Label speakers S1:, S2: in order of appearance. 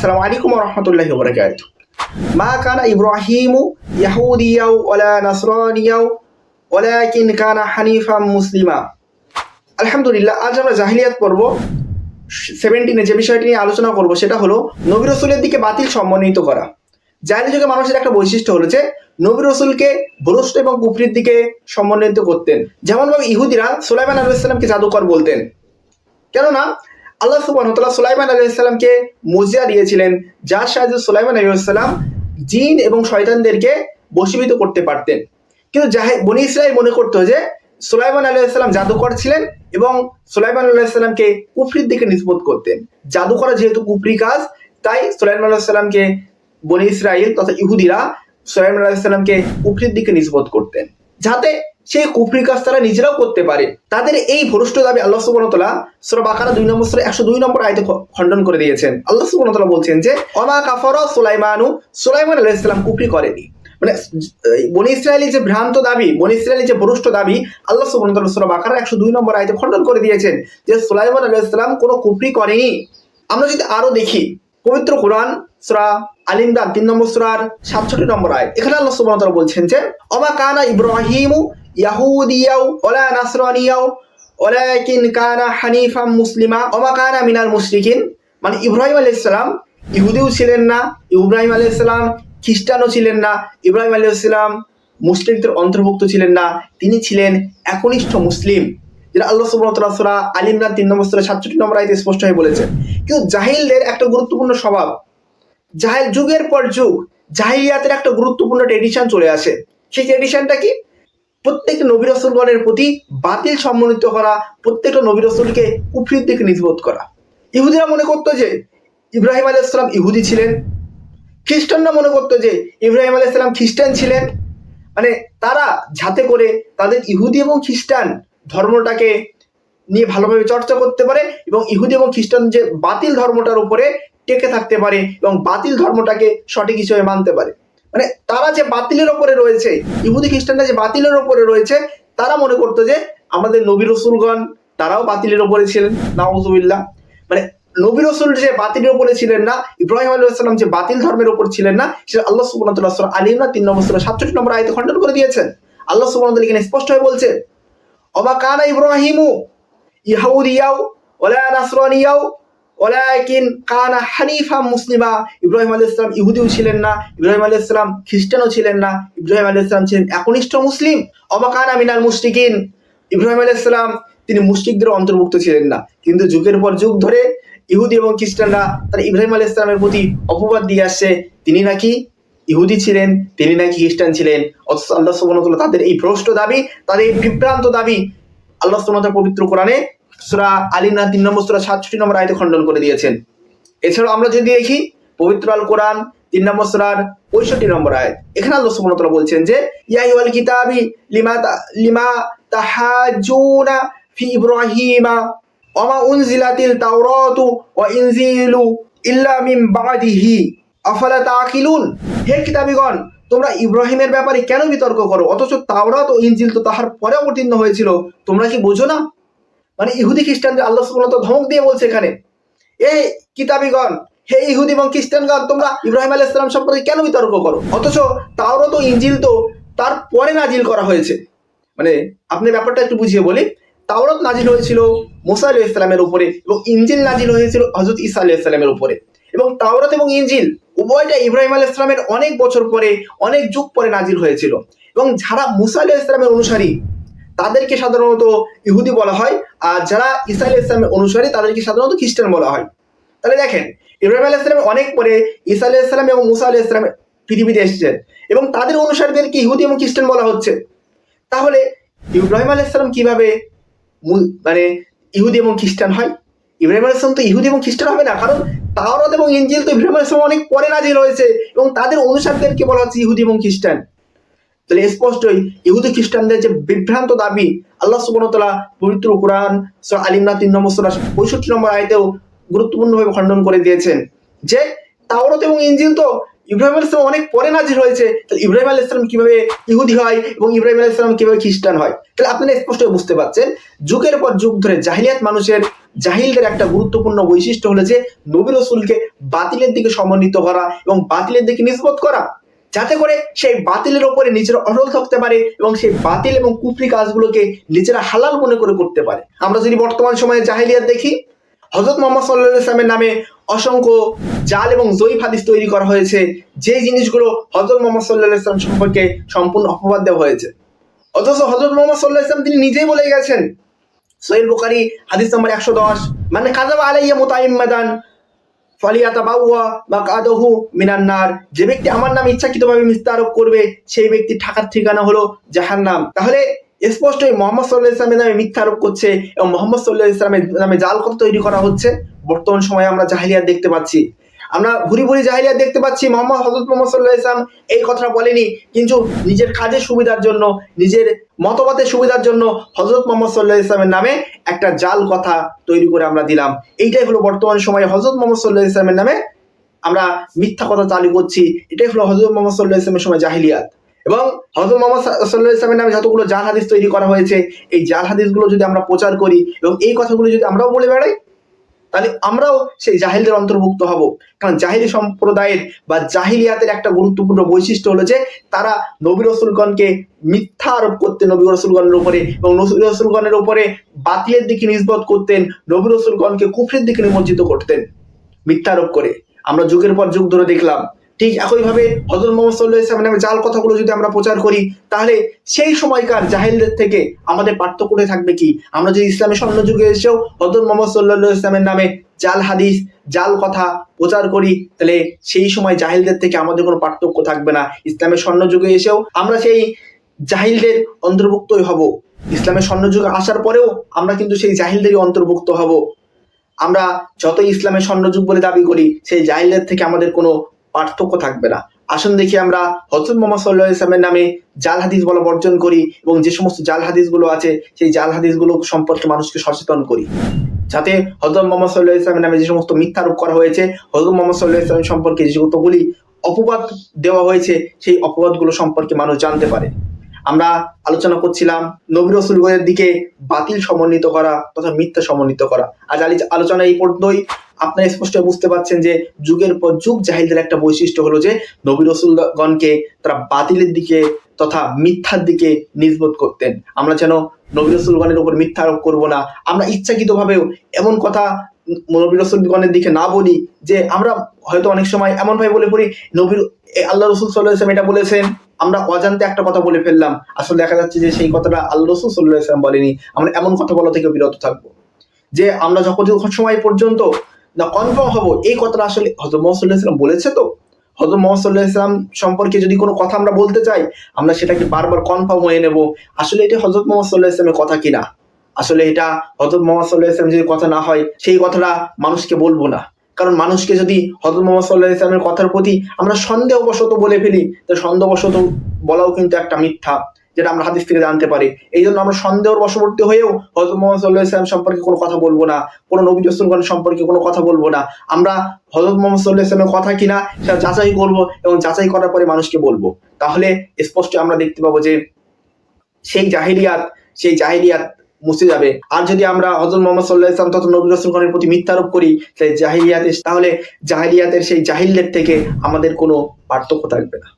S1: আসসালামু আলাইকুম রহমতুল্লাহি বরকাত মা কানা ইব্রাহিমু ইয়াহুদিয়াও ওয়ালা নাসরানিয়াও, ওয়ালাকিন কানা হানিফাম মুসলিমা। আলহামদুলিল্লাহ, আজ আমরা জাহিলিয়াত পর্ব সেভেন্টিনে যে বিষয়টি নিয়ে আলোচনা করব, সেটা হলো নবী রসুলের দিকে বাতিল সম্মানিত করা। জাহিলি যুগে মানুষের একটা বৈশিষ্ট্য হলো যে, নবী রসুলকে ভ্রষ্ট এবং কুফরির দিকে সম্মানিত করতেন। যেমন যেমনভাবে ইহুদিরা সুলাইমান আলাইসাল্লামকে জাদুকর বলতেন। কেননা আল্লাহ সুবাহতাল্লাহ সুলাইমান আলাইসাল্লামকে মজিয়া দিয়েছিলেন, যার সাহায্যে সুলাইমান আলাইসাল্লাম জিন এবং শয়তানদেরকে বশীভূত করতে পারতেন। কিন্তু জাহে, বনি ইসরাইল মনে করতো যে, সুলাইমান আলাইসাল্লাম জাদুকর ছিলেন এবং সুলাইমান আলাইসাল্লামকে কুফরির দিকে নিষ্পত করতেন। জাদু করা যেহেতু কুফরি কাজ, তাই সুলাইমান আলাইসাল্লামকে বনি ইসরাইল তথা ইহুদিরা সুলাইমান আলাইসাল্লামকে কুফরির দিকে নিষ্পত করতেন। যাতে সেই কুফরি কাজ তারা নিজেরাও করতে পারে। তাদের এই ভ্রষ্ট দাবি আল্লাহ সুবনতলা সুরা বাকারা দুই নম্বর সুরা একশো দুই নম্বর আয়তে খণ্ডন করে দিয়েছেন। আল্লাহ সুবনতলা বলছেন যে অমা কাফর সুলাইমানু সুলাইমান ইসলাম কুফরি করেনি। মানে বনি ইসরায়েলি যে ভ্রান্ত দাবি, বনি ইসরায়েলি যে ভ্রষ্ট দাবি, আল্লাহ সুবনতলা বাকারা একশো দুই নম্বর আয়তে খণ্ডন করে দিয়েছেন যে, সুলাইমান আলাইসাল্লাম কোনো কুফরি করেনি। আমরা যদি আরও দেখি, পবিত্র কোরআন সুরা আল ইমরান, তিন নম্বর সুরার সাতষট্টি নম্বর আয় এখানে আল্লাহ তাআলা বলছেন যে অমা কানা ইব্রাহিমু ইয়াহুদিয়াও, ওলা নাসরানিয়াও ওলাকিন কানা হানিফাম মুসলিমা অমা কানা মিনাল মুশরিকিন। মানে ইব্রাহিম আলাইহিস সালাম ইহুদিও ছিলেন না, ইব্রাহিম আলাইহিস সালাম খ্রিস্টানও ছিলেন না, ইব্রাহিম আলাইহিস সালাম মুসলিমদের অন্তর্ভুক্ত ছিলেন না, তিনি ছিলেন একনিষ্ঠ মুসলিম। যেটা আল্লাহ তাআলা সূরা আল ইমরান তিন নম্বর সূরা 67 নম্বর আয়াতে স্পষ্ট হয়ে বলেছেন কিন্তু জাহিলদের একটা গুরুত্বপূর্ণ স্বভাব, জাহিল যুগের পর যুগ, জাহিলিয়াতের একটা গুরুত্বপূর্ণ ট্রেডিশন চলে আসে। সেই ট্রেডিশনটা কি? প্রত্যেকটা নবী রসুলগণের প্রতি বাতিল সম্মানিত করা, প্রত্যেকটা নবী রসুলকে কুফরির দিকে নিষ্পত করা। ইহুদিরা মনে করতো যে ইব্রাহিম আলাইসালাম ইহুদি ছিলেন। খ্রিস্টানরা মনে করতো যে ইব্রাহিম আলাইসালাম খ্রিস্টান ছিলেন। মানে তারা যাতে করে তাদের ইহুদি এবং খ্রিস্টান ধর্মটাকে নিয়ে ভালোভাবে চর্চা করতে পারে এবং ইহুদি এবং খ্রিস্টান যে বাতিল ধর্মটার উপরে টেকে থাকতে পারে এবং বাতিল ধর্মটাকে সঠিক হিসেবে মানতে পারে। মানে তারা যে বাতিলের ওপরে রয়েছে, ইহুদি খ্রিস্টানরা যে বাতিলের ওপরে রয়েছে, তারা মনে করতো যে আমাদের নবী রসুলগণ, তারাও বাতিলের ওপরে ছিলেন, নাউজুবিল্লাহ। মানে নবী রসুল যে বাতিলের উপরে ছিলেন না, ইব্রাহিম আলাইসাল্লাম যে বাতিল ধর্মের উপর ছিলেন না, সেটা আল্লাহ সুবহানাহু ওয়া আলিমরা তিন নম্বর সূরা 67 নম্বর আয়াতে খণ্ডন করে দিয়েছেন। আল্লাহ ওয়া এখানে স্পষ্ট হয়ে বলছে অবা কানা ইব্রাহিমু, ইহুদিয়াও, ওলা নাসরানিয়াও ওলাকিন কানা হানিফা মুসলিমা। ইব্রাহিম আলাইহিস সালাম ইহুদিও ছিলেন না, ইব্রাহিম আলাইহিস সালাম খ্রিস্টানও ছিলেন না, ইব্রাহিম আলাইহিস সালাম ছিলেন একনিষ্ঠ মুসলিম। অবা কানা মিনাল মুশরিকিন। ইব্রাহিম আলাইহিস সালাম তিনি মুশরিকদের অন্তর্ভুক্ত ছিলেন না। কিন্তু যুগের পর যুগ ধরে ইহুদি এবং খ্রিস্টানরা তারা ইব্রাহিম আলাইহিস সালামের প্রতি অপবাদ দিয়ে আসছে। তিনি নাকি ইহুদি ছিলেন, তিনি নাকি খ্রিস্টান ছিলেন। অথচ আল্লাহ সুবহানাহু তাদের এই ভ্রষ্ট দাবি, তাদের এই বিভ্রান্ত দাবি আল্লাহ সুবহানাহু পবিত্র কোরআনে সূরা আল ইমরান তিন নম্বর সূরা 67 নম্বর আয়তে খণ্ডন করে দিয়েছেন। এছাড়াও আমরা যদি দেখি, পবিত্র আল কোরআন তিন নম্বর সূরার 65 নম্বর আয়াত। এখানে আল্লাহ সুবহানাহু বলছেন যে, ইয়া আইয়ুহাল কিতাবি, লিমা লিমা তাহাজুনা ফি ইব্রাহিমা ওমা উনজিলাতিল তাওরাতু ওয়া ইনজিলু ইল্লা মিন বাদিহি, আফালা তাকিলুন? হে কিতাবিগণ, তোমরা ইব্রাহিমের ব্যাপারে কেন বিতর্ক করো? অথচ তাওরাত ও ইনজিল তো তাহার পরে অবতীর্ণ হয়েছিল। তোমরা কি বোঝো না? মানে ইহুদি খ্রিস্টানদের আল্লাহ সুবহানাহু ধমক দিয়ে বলছে এখানে, এই কিতাবিগণ, হে ইহুদি এবং খ্রিস্টানগণ, তোমরা ইব্রাহিম আলাইহিস সালাম সম্পর্কে কেন বিতর্ক করো? অথচ তাওরাত ও ইনজিল তো তার পরে নাজিল করা হয়েছে। মানে আপনি ব্যাপারটা একটু বুঝিয়ে বলি, তাওরাত নাজিল হয়েছিল মুসা আলাইহিস ইসলামের উপরে এবং ইনজিল নাজিল হয়েছিল হযরত ঈসা আলাইহিস সালামের উপরে। এবং তাওরাত এবং ইনজিল উভয়টা ইব্রাহিম আলাইহিস ইসলামের অনেক বছর পরে, অনেক যুগ পরে নাজিল হয়েছিল। এবং যারা মুসা আলাইহিস ইসলামের অনুসারী তাদেরকে সাধারণত ইহুদি বলা হয়, আর যারা আলাইহিস ইসলামের অনুসারী, তাদেরকে সাধারণত খ্রিস্টান বলা হয়। তাহলে দেখেন, ইব্রাহিম আলাইহিস ইসলামের অনেক পরে আলাইহিস ইসলাম এবং মুসা আলাইহিস ইসলাম পৃথিবীতে এসেছেন এবং তাদের অনুসারীদেরকে ইহুদি এবং খ্রিস্টান বলা হচ্ছে। তাহলে ইব্রাহিম আলাইহিস সালাম কীভাবে মানে ইহুদি এবং খ্রিস্টান হয়? ইব্রাহিম আলাইহিস সালাম তো ইহুদি এবং খ্রিস্টান হবে না, কারণ তাওরাত এবং ইনজিল তো ইব্রাহিম আলাইহিস সালাম অনেক পরে নাজিল হয়েছে এবং তাদের অনুসারীদেরকে বলা হচ্ছে ইহুদি এবং খ্রিস্টান। তাহলে স্পষ্টই ইহুদি খ্রিস্টানদের যে বিভ্রান্ত দাবি, আল্লাহ তাআলা পবিত্র কোরআন আল ইমরান 3 নম্বর সূরা 65 নম্বর আয়াতেও গুরুত্বপূর্ণভাবে খণ্ডন করে দিয়েছেন যে তাওরাত এবং ইনজিল তো ইব্রাহিম আলাইহিস সালাম অনেক পরে নাজির হয়েছে। তাহলে ইব্রাহিম আলাইহিস সালাম কীভাবে ইহুদি হয় এবং ইব্রাহিম আলাইহিস সালাম কীভাবে খ্রিস্টান হয়? তাহলে আপনারা স্পষ্ট বুঝতে পারছেন, যুগের পর যুগ ধরে জাহিলিয়াত মানুষের, জাহিলদের একটা গুরুত্বপূর্ণ বৈশিষ্ট্য হলো যে নবী রসুলকে বাতিলের দিকে সমন্বিত করা এবং বাতিলের দিকে নিষ্পত করা। যাতে করে সেই বাতিলের ওপরে নিজেরা অটল থাকতে পারে এবং সেই বাতিল এবং কুফরি কাজগুলোকে নিজেরা হালাল মনে করে করতে পারে। আমরা যদি বর্তমান সময়ে জাহিলিয়াত দেখি হজরত মোহাম্মদ সাল্লাহ ইসলামের নামে অসংখ্য জাল এবং জয়ীফ হাদিস তৈরি করা হয়েছে, যে জিনিসগুলো হজরত মোহাম্মদ সাল্লাহ ইসলাম সম্পর্কে সম্পূর্ণ অপবাদ দেওয়া হয়েছে। অথচ হজরত মোহাম্মদ সাল্লাহ ইসলাম তিনি নিজেই বলে গেছেন সোহেল বুখারি, হাদিস নম্বর একশো দশ মানে কাজাব আলাইয়া মোতাইম্মাদান ফালিয়াতা বাউয়া বা কাদহু মিনান্নার যে ব্যক্তি আমার নাম ইচ্ছাকৃতভাবে মিথ্যা আরোপ করবে, সেই ব্যক্তির ঠাকার ঠিকানা হলো জাহান্নাম। তাহলে স্পষ্টই মোহাম্মদ সাল্লাহ ইসলামের নামে মিথ্যা আরোপ করছে এবং মোহাম্মদ সাল্লাহ ইসলামের নামে জাল কথা তৈরি করা হচ্ছে? বর্তমান সময়ে আমরা জাহিলিয়াত দেখতে পাচ্ছি। আমরা ভুরি ভুরি জাহিলিয়াত দেখতে পাচ্ছি, মোহাম্মদ হজরত মোহাম্মদ ইসলাম এই কথাটা বলেনি, কিন্তু নিজের কাজের সুবিধার জন্য, নিজের মতবাদের সুবিধার জন্য হজরত মোহাম্মদ সাল্লাহ ইসলামের নামে একটা জাল কথা তৈরি করে আমরা দিলাম। এইটাই হলো বর্তমান সময়ে হজরত মোহাম্মদ সাল্লাহ ইসলামের নামে আমরা মিথ্যা কথা চালু করছি। এটাই হলো হজরত মোহাম্মদ সাল্লাহ ইসলামের সময় জাহিলিয়াত। এবং হজরত মোহাম্মদ সাল্লাহ ইসলামের নামে যতগুলো জাল হাদিস তৈরি করা হয়েছে, এই জাল হাদিসগুলো যদি আমরা প্রচার করি, এবং এই কথাগুলো যদি আমরাও বলে বেড়াই তাহলে আমরাও সেই জাহিলদের অন্তর্ভুক্ত হব। কারণ জাহিলি সম্প্রদায়ের বা জাহিলিয়াতের একটা গুরুত্বপূর্ণ বৈশিষ্ট্য হলো যে, তারা নবী রসুলগণকে মিথ্যা আরোপ করতেন নবী রসুলগণের উপরে এবং নবী রসুলগণের উপরে বাতিলের দিকে নিষ্বত করতেন, নবী রসুলগণকে কুফরের দিকে নিমজ্জিত করতেন। মিথ্যা আরোপ করে। আমরা যুগের পর যুগ ধরে দেখলাম ঠিক একইভাবে হজরত মোহাম্মদ সাল্লাহ ইসলামের জাল কথাগুলো যদি আমরা প্রচার করি, তাহলে সেই সময়কার জাহিলদের থেকে আমাদের পার্থক্যটা থাকবে কি? আমরা যদি ইসলামের স্বর্ণ যুগে এসেও হজরত মোহাম্মদ সাল্লাহ ইসলামের নামে জাল হাদিস, জাল কথা প্রচার করি, তাহলে সেই সময় জাহিলদের থেকে আমাদের কোনো পার্থক্য থাকবে না। ইসলামের স্বর্ণ যুগে এসেও আমরা সেই জাহিলদের অন্তর্ভুক্তই হব। ইসলামের স্বর্ণ যুগে আসার পরেও আমরা কিন্তু সেই জাহিলদেরই অন্তর্ভুক্ত হব। আমরা যতই ইসলামের স্বর্ণযুগ বলে দাবি করি, সেই জাহিলদের থেকে আমাদের কোনো পার্থক্য থাকবে না। আসুন দেখি আমরা হজরত মোহাম্মদ সাল্লাহ ইসলামের নামে জাল হাদিস বলা বর্জন করি এবং যে সমস্ত জাল হাদিসগুলো আছে, সেই জাল হাদিসগুলো সম্পর্কে মানুষকে সচেতন করি। যাতে হজরত মোহাম্মদ সাল্লাহ ইসলামের নামে যে সমস্ত মিথ্যা আরোপ করা হয়েছে হজরত মোহাম্মদ সাল্লাহ ইসলাম সম্পর্কে যে কতগুলি অপবাদ দেওয়া হয়েছে, সেই অপবাদগুলো সম্পর্কে মানুষ জানতে পারে। আমরা আলোচনা করছিলাম নবী রসুলগণের দিকে বাতিল সমন্বিত করা তথা মিথ্যা সমন্বিত করা। আজ আলোচনা এই পর্যন্তই। আপনারা স্পষ্ট বুঝতে পারছেন যে যুগের পর যুগ জাহিলদের একটা বৈশিষ্ট্য হলো যে নবী রসুলগণকে তারা বাতিলের দিকে তথা মিথ্যার দিকে নিজবোধ করতেন। আমরা যেন নবী রসুলগণের উপর মিথ্যা আরোপ করব না। আমরা ইচ্ছাকৃতভাবেও এমন কথা নবী রসুলগণের দিকে না বলি যে আমরা হয়তো অনেক সময় এমন ভাবে বলে পড়ি, নবীর আল্লাহ রসুল সাল্লাহ এটা বলেছেন, আমরা অজান্তে একটা কথা বলে ফেললাম। আসলে দেখা যাচ্ছে যে সেই কথাটা আল্লাহ রসুল সাল্লাহ ইসলাম বলেনি। আমরা এমন কথা বলা থেকে বিরত থাকব। যে আমরা যখন সময় পর্যন্ত না কনফার্ম হব, এই কথাটা আসলে হজরত মোহাম্মদ ইসলাম বলেছে তো? হজরত মোহাম্মদ ইসলাম সম্পর্কে যদি কোনো কথা আমরা বলতে চাই, আমরা সেটাকে বারবার কনফার্ম হয়ে নেব, আসলে এটা হজরত মোহাম্মদ ইসলামের কথা কিনা? আসলে এটা হজরত মোহাম্মদ ইসলাম যদি কথা না হয়, সেই কথাটা মানুষকে বলব না। কারণ মানুষকে যদি হজরত মোহাম্মদ সাল্লাহ ইসলামের কথার প্রতি আমরা সন্দেহবশত বলে ফেলি, তো সন্দেহবশত বলাও কিন্তু একটা মিথ্যা। যেটা আমরা হাদিস থেকে জানতে পারি। এই জন্য আমরা সন্দেহর বশবর্তী হয়েও হজরত মোহাম্মদ সাল্লাহ ইসলাম সম্পর্কে কোনো কথা বলব না, কোনো নবী রসুলগণ সম্পর্কে কোনো কথা বলব না। আমরা হজরত মোহাম্মদ সাল্লাহ ইসলামের কথা কিনা সেটা যাচাই করব এবং যাচাই করার পরে মানুষকে বলব। তাহলে স্পষ্ট আমরা দেখতে পাবো যে সেই জাহিলিয়াত সেই জাহিলিয়াত মুছে যাবে। আর যদি আমরা হজরত মোহাম্মদ সাল্লাহ ইসলাম তথা নবী রসুলগণের প্রতি মিথ্যারোপ করি, তাহলে জাহিলিয়াতের তাহলে জাহিলিয়াতের সেই জাহিলদের থেকে আমাদের কোনো পার্থক্য থাকবে না।